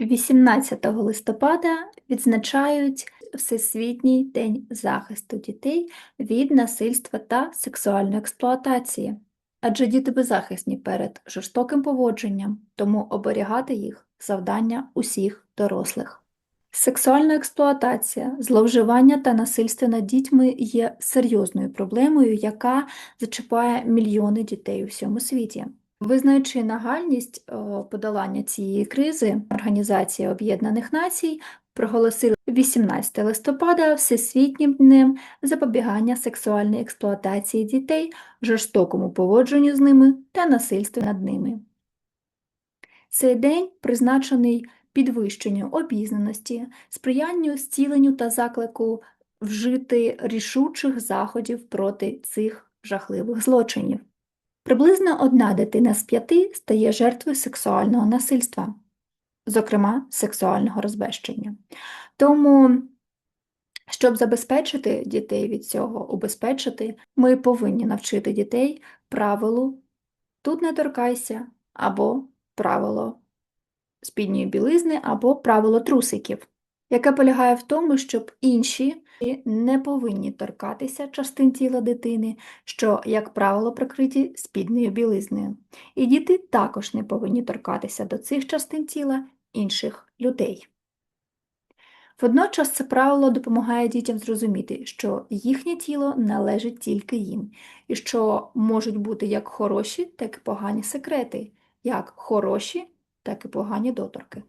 18 листопада відзначають Всесвітній день захисту дітей від насильства та сексуальної експлуатації. Адже діти беззахисні перед жорстоким поводженням, тому оберігати їх завдання усіх дорослих. Сексуальна експлуатація, зловживання та насильство над дітьми є серйозною проблемою, яка зачіпає мільйони дітей у всьому світі. Визнаючи нагальність подолання цієї кризи, Організація Об'єднаних Націй проголосила 18 листопада Всесвітнім днем запобігання сексуальної експлуатації дітей, жорстокому поводженню з ними та насильству над ними. Цей день призначений підвищенню обізнаності, сприянню зціленню та заклику вжити рішучих заходів проти цих жахливих злочинів. Приблизно одна дитина з п'яти стає жертвою сексуального насильства, зокрема сексуального розбещення. Тому, щоб забезпечити дітей від цього, убезпечити, ми повинні навчити дітей правилу тут не торкайся, або правило спідньої білизни, або правило трусиків, яке полягає в тому, щоб інші не повинні торкатися частин тіла дитини, що, як правило, прикриті спідною білизнею. І діти також не повинні торкатися до цих частин тіла інших людей. Водночас це правило допомагає дітям зрозуміти, що їхнє тіло належить тільки їм, і що можуть бути як хороші, так і погані секрети, як хороші, так і погані доторки.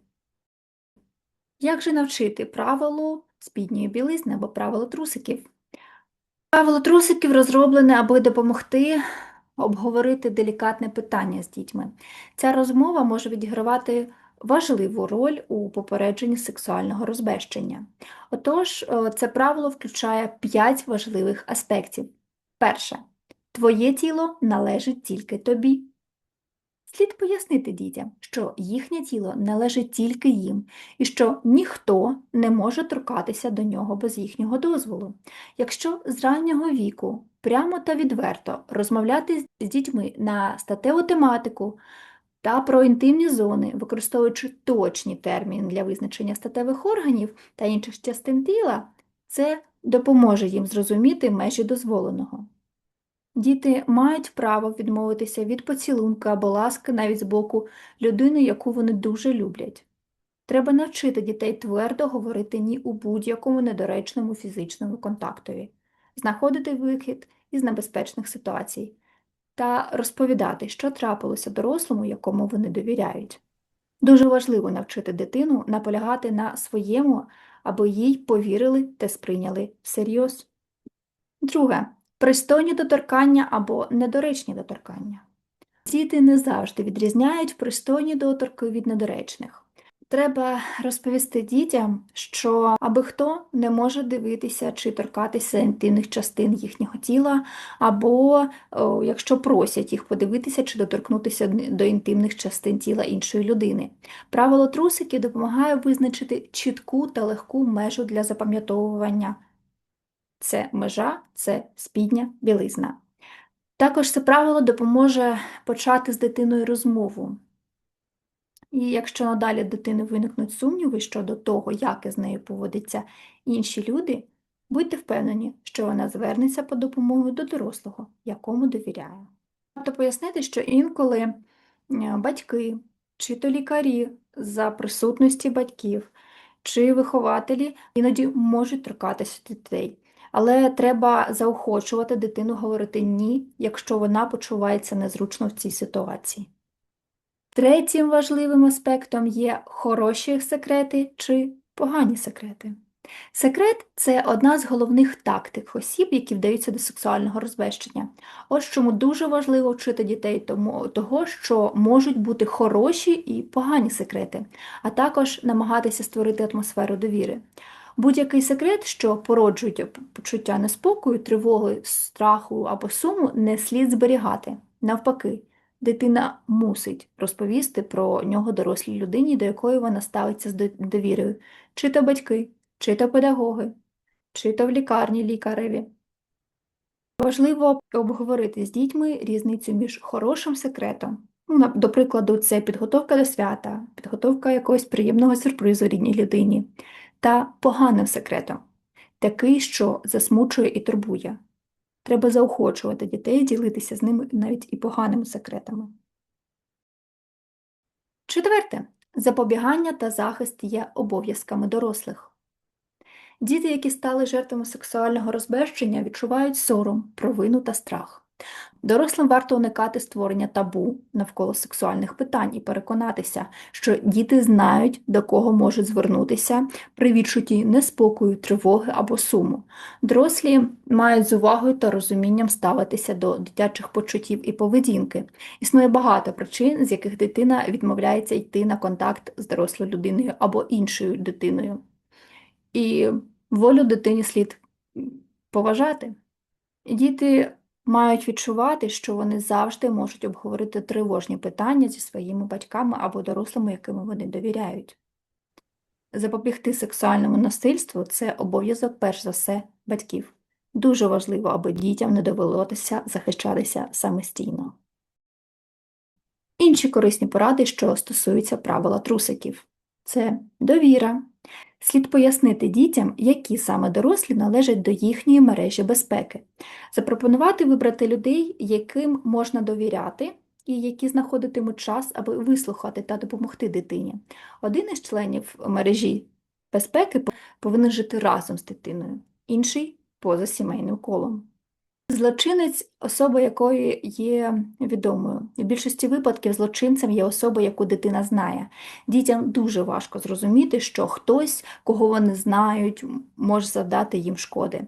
Як же навчити правилу спідньої білизни або правило трусиків? Правило трусиків розроблене, аби допомогти обговорити делікатне питання з дітьми. Ця розмова може відігравати важливу роль у попередженні сексуального розбещення. Отож, це правило включає 5 важливих аспектів. Перше, твоє тіло належить тільки тобі. Слід пояснити дітям, що їхнє тіло належить тільки їм, і що ніхто не може торкатися до нього без їхнього дозволу. Якщо з раннього віку прямо та відверто розмовляти з дітьми на статеву тематику та про інтимні зони, використовуючи точні терміни для визначення статевих органів та інших частин тіла, це допоможе їм зрозуміти межі дозволеного. Діти мають право відмовитися від поцілунка або ласки навіть з боку людини, яку вони дуже люблять. Треба навчити дітей твердо говорити ні у будь-якому недоречному фізичному контактові, знаходити вихід із небезпечних ситуацій та розповідати, що трапилося дорослому, якому вони довіряють. Дуже важливо навчити дитину наполягати на своєму, аби їй повірили та сприйняли всерйоз. Друге. Пристойні доторкання або недоречні доторкання. Діти не завжди відрізняють пристойні доторки від недоречних. Треба розповісти дітям, що аби хто не може дивитися чи торкатися інтимних частин їхнього тіла, або о, якщо просять їх подивитися чи доторкнутися до інтимних частин тіла іншої людини. Правило трусиків допомагає визначити чітку та легку межу для запам'ятовування це межа, це спідня білизна. Також це правило допоможе почати з дитиною розмову. І якщо надалі дитини виникнуть сумніви щодо того, як із нею поводяться інші люди, будьте впевнені, що вона звернеться по допомогу до дорослого, якому довіряє. Варто пояснити, що інколи е, батьки чи то лікарі за присутності батьків чи вихователі іноді можуть торкатися дітей. Але треба заохочувати дитину говорити ні, якщо вона почувається незручно в цій ситуації. Третім важливим аспектом є хороші секрети чи погані секрети. Секрет це одна з головних тактик осіб, які вдаються до сексуального розбещення. Ось чому дуже важливо вчити дітей тому, того, що можуть бути хороші і погані секрети, а також намагатися створити атмосферу довіри. Будь-який секрет, що породжує почуття неспокою, тривоги, страху або суму, не слід зберігати. Навпаки, дитина мусить розповісти про нього дорослій людині, до якої вона ставиться з довірою, чи то батьки, чи то педагоги, чи то в лікарні лікареві. Важливо обговорити з дітьми різницю між хорошим секретом Ну, до прикладу, це підготовка до свята, підготовка якогось приємного сюрпризу рідній людині та поганим секретом, такий, що засмучує і турбує. Треба заохочувати дітей ділитися з ними навіть і поганими секретами. Четверте. Запобігання та захист є обов'язками дорослих. Діти, які стали жертвами сексуального розбещення, відчувають сором, провину та страх. Дорослим варто уникати створення табу навколо сексуальних питань і переконатися, що діти знають, до кого можуть звернутися при відчутті неспокою, тривоги або суму. Дорослі мають з увагою та розумінням ставитися до дитячих почуттів і поведінки. Існує багато причин, з яких дитина відмовляється йти на контакт з дорослою людиною або іншою дитиною. І волю дитині слід поважати. Діти мають відчувати, що вони завжди можуть обговорити тривожні питання зі своїми батьками або дорослими, якими вони довіряють. Запобігти сексуальному насильству це обов'язок, перш за все, батьків. Дуже важливо, аби дітям не довелося захищатися самостійно. Інші корисні поради, що стосуються правила трусиків, це довіра. Слід пояснити дітям, які саме дорослі належать до їхньої мережі безпеки, запропонувати вибрати людей, яким можна довіряти, і які знаходитимуть час, аби вислухати та допомогти дитині. Один із членів мережі безпеки повинен жити разом з дитиною, інший поза сімейним колом. Злочинець особа якої є відомою. В більшості випадків злочинцем є особа, яку дитина знає. Дітям дуже важко зрозуміти, що хтось, кого вони знають, може завдати їм шкоди.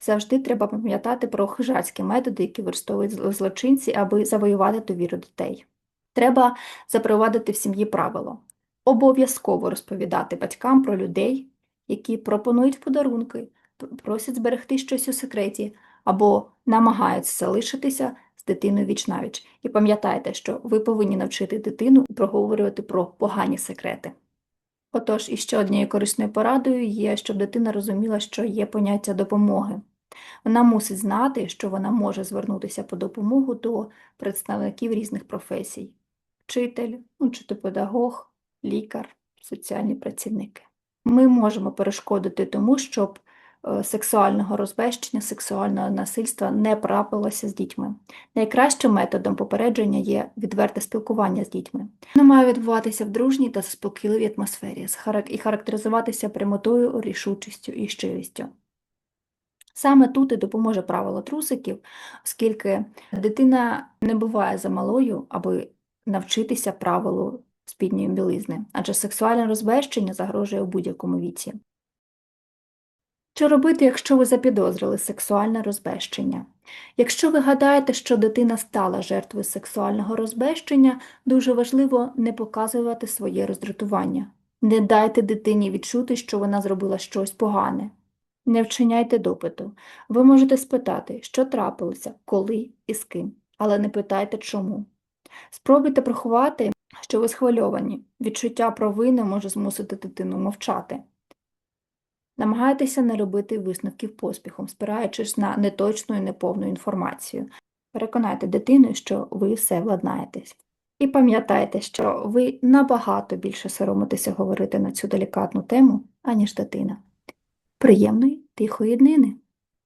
Завжди треба пам'ятати про хижацькі методи, які використовують злочинці, аби завоювати довіру дітей. Треба запровадити в сім'ї правило. Обов'язково розповідати батькам про людей, які пропонують подарунки, просять зберегти щось у секреті або намагаються залишитися з дитиною віч-навіч. І пам'ятайте, що ви повинні навчити дитину проговорювати про погані секрети. Отож, іще однією корисною порадою є, щоб дитина розуміла, що є поняття допомоги. Вона мусить знати, що вона може звернутися по допомогу до представників різних професій вчитель, ну, чи то педагог, лікар, соціальні працівники. Ми можемо перешкодити тому, щоб сексуального розбещення, сексуального насильства не трапилося з дітьми. Найкращим методом попередження є відверте спілкування з дітьми. Воно має відбуватися в дружній та заспокійливій атмосфері і характеризуватися прямотою, рішучістю і щирістю. Саме тут і допоможе правило трусиків, оскільки дитина не буває замалою, аби навчитися правилу спідньої білизни, адже сексуальне розбещення загрожує у будь-якому віці. Що робити, якщо ви запідозрили сексуальне розбещення? Якщо ви гадаєте, що дитина стала жертвою сексуального розбещення, дуже важливо не показувати своє роздратування. Не дайте дитині відчути, що вона зробила щось погане. Не вчиняйте допиту. Ви можете спитати, що трапилося, коли і з ким, але не питайте чому. Спробуйте приховати, що ви схвильовані. Відчуття провини може змусити дитину мовчати. Намагайтеся не робити висновків поспіхом, спираючись на неточну і неповну інформацію. Переконайте дитину, що ви все владнаєтесь. І пам'ятайте, що ви набагато більше соромитеся говорити на цю делікатну тему, аніж дитина. Приємної тихої днини!